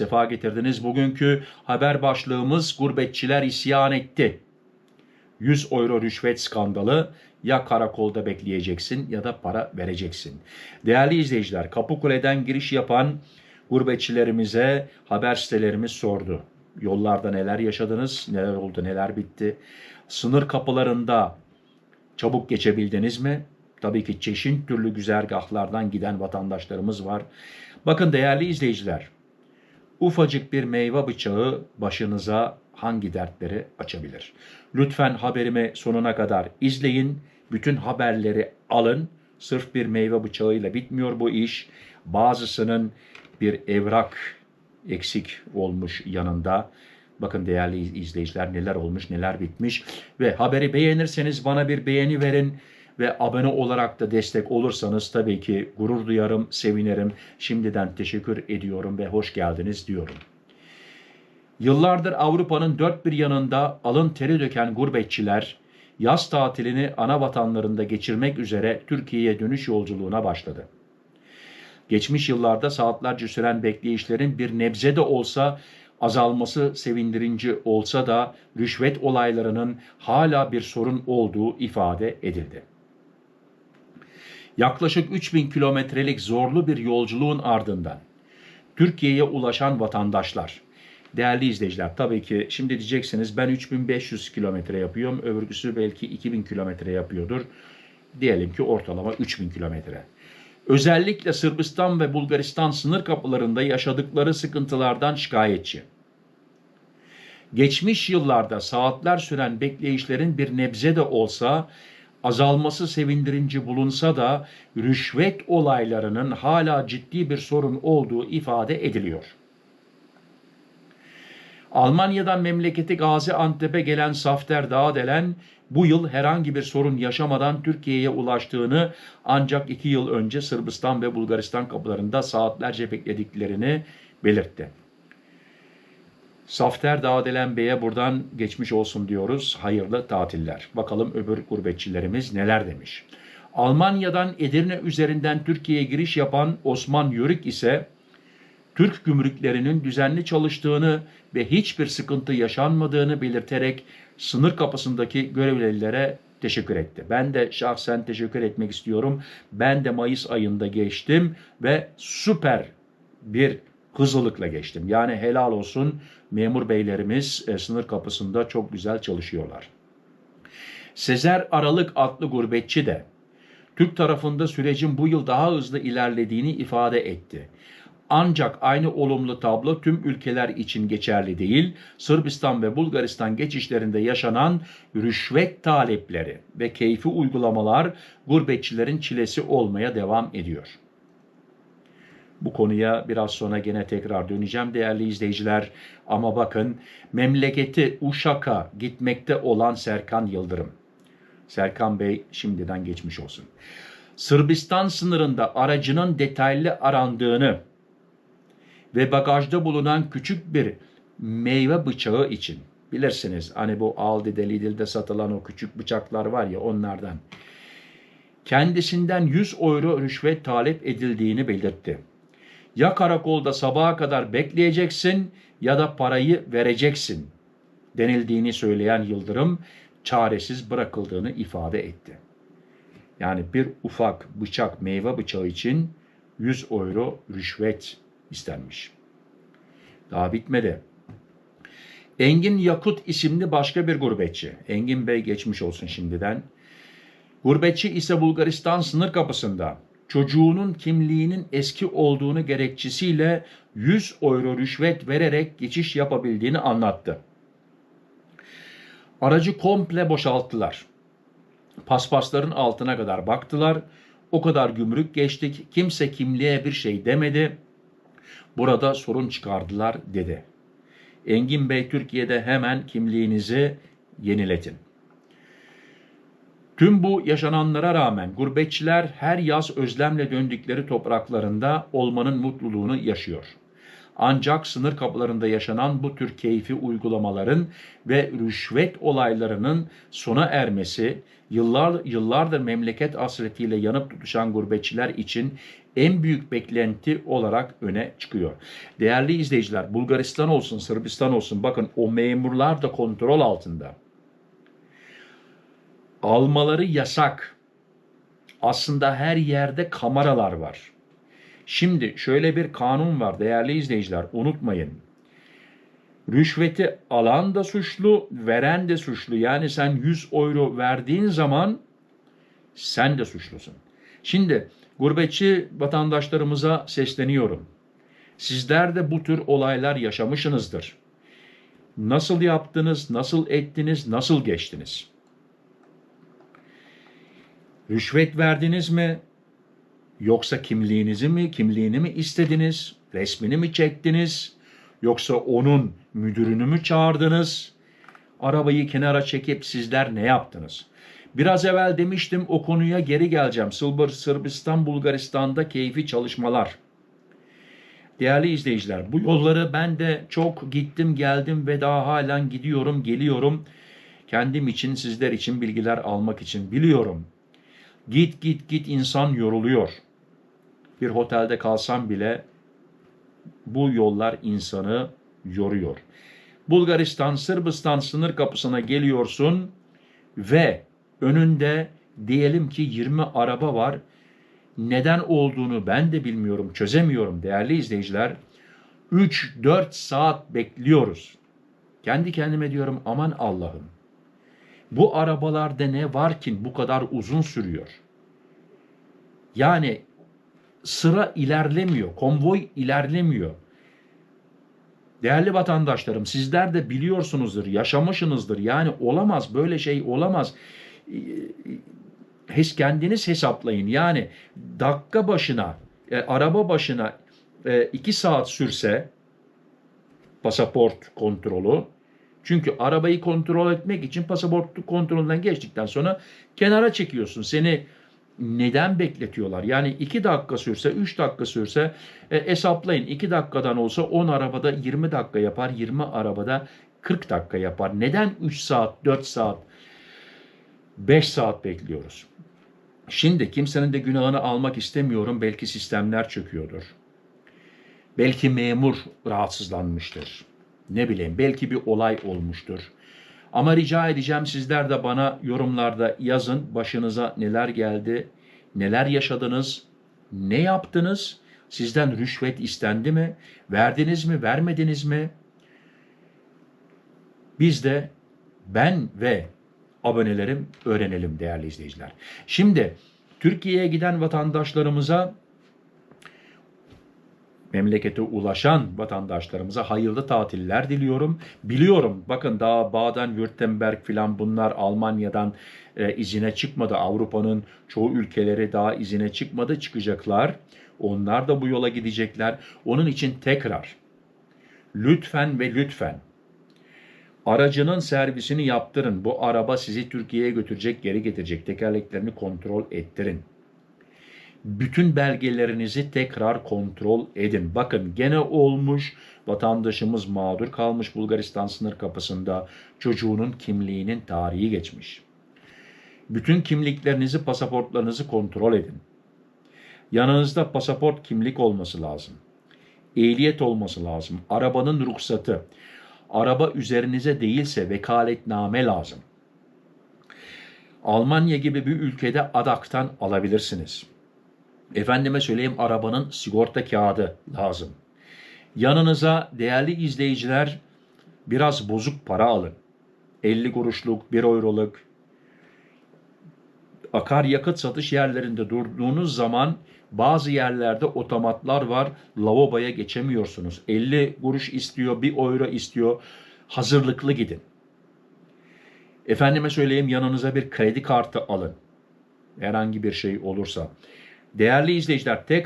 sefa getirdiniz. Bugünkü haber başlığımız gurbetçiler isyan etti. 100 euro rüşvet skandalı ya karakolda bekleyeceksin ya da para vereceksin. Değerli izleyiciler Kapıkule'den giriş yapan gurbetçilerimize haber sitelerimiz sordu. Yollarda neler yaşadınız, neler oldu, neler bitti. Sınır kapılarında çabuk geçebildiniz mi? Tabii ki çeşit türlü güzergahlardan giden vatandaşlarımız var. Bakın değerli izleyiciler, ufacık bir meyve bıçağı başınıza hangi dertleri açabilir? Lütfen haberimi sonuna kadar izleyin. Bütün haberleri alın. Sırf bir meyve bıçağıyla bitmiyor bu iş. Bazısının bir evrak eksik olmuş yanında. Bakın değerli izleyiciler neler olmuş neler bitmiş. Ve haberi beğenirseniz bana bir beğeni verin. Ve abone olarak da destek olursanız tabii ki gurur duyarım, sevinirim. Şimdiden teşekkür ediyorum ve hoş geldiniz diyorum. Yıllardır Avrupa'nın dört bir yanında alın teri döken gurbetçiler yaz tatilini ana vatanlarında geçirmek üzere Türkiye'ye dönüş yolculuğuna başladı. Geçmiş yıllarda saatlerce süren bekleyişlerin bir nebze de olsa azalması sevindirici olsa da rüşvet olaylarının hala bir sorun olduğu ifade edildi. Yaklaşık 3000 kilometrelik zorlu bir yolculuğun ardından Türkiye'ye ulaşan vatandaşlar, değerli izleyiciler tabii ki şimdi diyeceksiniz ben 3500 kilometre yapıyorum, öbürküsü belki 2000 kilometre yapıyordur. Diyelim ki ortalama 3000 kilometre. Özellikle Sırbistan ve Bulgaristan sınır kapılarında yaşadıkları sıkıntılardan şikayetçi. Geçmiş yıllarda saatler süren bekleyişlerin bir nebze de olsa azalması sevindirici bulunsa da rüşvet olaylarının hala ciddi bir sorun olduğu ifade ediliyor. Almanya'dan memleketi Gaziantep'e gelen Safter Dağdelen bu yıl herhangi bir sorun yaşamadan Türkiye'ye ulaştığını ancak iki yıl önce Sırbistan ve Bulgaristan kapılarında saatlerce beklediklerini belirtti. Safter Dağdelen Bey'e buradan geçmiş olsun diyoruz. Hayırlı tatiller. Bakalım öbür gurbetçilerimiz neler demiş. Almanya'dan Edirne üzerinden Türkiye'ye giriş yapan Osman Yörük ise Türk gümrüklerinin düzenli çalıştığını ve hiçbir sıkıntı yaşanmadığını belirterek sınır kapısındaki görevlilere teşekkür etti. Ben de şahsen teşekkür etmek istiyorum. Ben de Mayıs ayında geçtim ve süper bir hızlılıkla geçtim. Yani helal olsun memur beylerimiz e, sınır kapısında çok güzel çalışıyorlar. Sezer Aralık adlı gurbetçi de Türk tarafında sürecin bu yıl daha hızlı ilerlediğini ifade etti. Ancak aynı olumlu tablo tüm ülkeler için geçerli değil. Sırbistan ve Bulgaristan geçişlerinde yaşanan rüşvet talepleri ve keyfi uygulamalar gurbetçilerin çilesi olmaya devam ediyor. Bu konuya biraz sonra gene tekrar döneceğim değerli izleyiciler. Ama bakın memleketi Uşak'a gitmekte olan Serkan Yıldırım. Serkan Bey şimdiden geçmiş olsun. Sırbistan sınırında aracının detaylı arandığını ve bagajda bulunan küçük bir meyve bıçağı için bilirsiniz hani bu Aldi'de Lidl'de satılan o küçük bıçaklar var ya onlardan kendisinden 100 euro rüşvet talep edildiğini belirtti. Ya karakolda sabaha kadar bekleyeceksin ya da parayı vereceksin denildiğini söyleyen Yıldırım çaresiz bırakıldığını ifade etti. Yani bir ufak bıçak meyve bıçağı için 100 euro rüşvet istenmiş. Daha bitmedi. Engin Yakut isimli başka bir gurbetçi. Engin Bey geçmiş olsun şimdiden. Gurbetçi ise Bulgaristan sınır kapısında çocuğunun kimliğinin eski olduğunu gerekçesiyle 100 euro rüşvet vererek geçiş yapabildiğini anlattı. Aracı komple boşalttılar. Paspasların altına kadar baktılar. O kadar gümrük geçtik. Kimse kimliğe bir şey demedi. Burada sorun çıkardılar dedi. Engin Bey Türkiye'de hemen kimliğinizi yeniletin. Tüm bu yaşananlara rağmen gurbetçiler her yaz özlemle döndükleri topraklarında olmanın mutluluğunu yaşıyor. Ancak sınır kapılarında yaşanan bu tür keyfi uygulamaların ve rüşvet olaylarının sona ermesi, yıllar yıllardır memleket hasretiyle yanıp tutuşan gurbetçiler için en büyük beklenti olarak öne çıkıyor. Değerli izleyiciler, Bulgaristan olsun, Sırbistan olsun bakın o memurlar da kontrol altında. Almaları yasak. Aslında her yerde kameralar var. Şimdi şöyle bir kanun var değerli izleyiciler unutmayın. Rüşveti alan da suçlu, veren de suçlu. Yani sen 100 euro verdiğin zaman sen de suçlusun. Şimdi gurbetçi vatandaşlarımıza sesleniyorum. Sizler de bu tür olaylar yaşamışsınızdır. Nasıl yaptınız, nasıl ettiniz, nasıl geçtiniz? Rüşvet verdiniz mi? Yoksa kimliğinizi mi, kimliğini mi istediniz? Resmini mi çektiniz? Yoksa onun müdürünü mü çağırdınız? Arabayı kenara çekip sizler ne yaptınız? Biraz evvel demiştim o konuya geri geleceğim. Sılbır Sırbistan, Bulgaristan'da keyfi çalışmalar. Değerli izleyiciler, bu yolları ben de çok gittim, geldim ve daha halen gidiyorum, geliyorum. Kendim için, sizler için bilgiler almak için biliyorum. Git git git insan yoruluyor. Bir otelde kalsam bile bu yollar insanı yoruyor. Bulgaristan, Sırbistan sınır kapısına geliyorsun ve önünde diyelim ki 20 araba var. Neden olduğunu ben de bilmiyorum, çözemiyorum değerli izleyiciler. 3-4 saat bekliyoruz. Kendi kendime diyorum aman Allah'ım. Bu arabalarda ne var ki bu kadar uzun sürüyor? Yani sıra ilerlemiyor, konvoy ilerlemiyor. Değerli vatandaşlarım sizler de biliyorsunuzdur, yaşamışsınızdır. Yani olamaz böyle şey olamaz. Hes kendiniz hesaplayın. Yani dakika başına, e, araba başına e, iki saat sürse pasaport kontrolü. Çünkü arabayı kontrol etmek için pasaport kontrolünden geçtikten sonra kenara çekiyorsun. Seni neden bekletiyorlar? Yani 2 dakika sürse, 3 dakika sürse e, hesaplayın. 2 dakikadan olsa 10 arabada 20 dakika yapar, 20 arabada 40 dakika yapar. Neden 3 saat, 4 saat, 5 saat bekliyoruz? Şimdi kimsenin de günahını almak istemiyorum. Belki sistemler çöküyordur. Belki memur rahatsızlanmıştır. Ne bileyim belki bir olay olmuştur. Ama rica edeceğim sizler de bana yorumlarda yazın başınıza neler geldi, neler yaşadınız, ne yaptınız, sizden rüşvet istendi mi, verdiniz mi, vermediniz mi? Biz de ben ve abonelerim öğrenelim değerli izleyiciler. Şimdi Türkiye'ye giden vatandaşlarımıza memlekete ulaşan vatandaşlarımıza hayırlı tatiller diliyorum. Biliyorum bakın daha Baden-Württemberg filan bunlar Almanya'dan e, izine çıkmadı. Avrupa'nın çoğu ülkeleri daha izine çıkmadı çıkacaklar. Onlar da bu yola gidecekler. Onun için tekrar lütfen ve lütfen aracının servisini yaptırın. Bu araba sizi Türkiye'ye götürecek, geri getirecek. Tekerleklerini kontrol ettirin bütün belgelerinizi tekrar kontrol edin. Bakın gene olmuş vatandaşımız mağdur kalmış Bulgaristan sınır kapısında çocuğunun kimliğinin tarihi geçmiş. Bütün kimliklerinizi, pasaportlarınızı kontrol edin. Yanınızda pasaport kimlik olması lazım. Ehliyet olması lazım. Arabanın ruhsatı. Araba üzerinize değilse vekaletname lazım. Almanya gibi bir ülkede adaktan alabilirsiniz. Efendime söyleyeyim arabanın sigorta kağıdı lazım. Yanınıza değerli izleyiciler biraz bozuk para alın. 50 kuruşluk, 1 euroluk. Akaryakıt satış yerlerinde durduğunuz zaman bazı yerlerde otomatlar var. Lavaboya geçemiyorsunuz. 50 kuruş istiyor, 1 euro istiyor. Hazırlıklı gidin. Efendime söyleyeyim yanınıza bir kredi kartı alın. Herhangi bir şey olursa. Değerli izleyiciler tekrar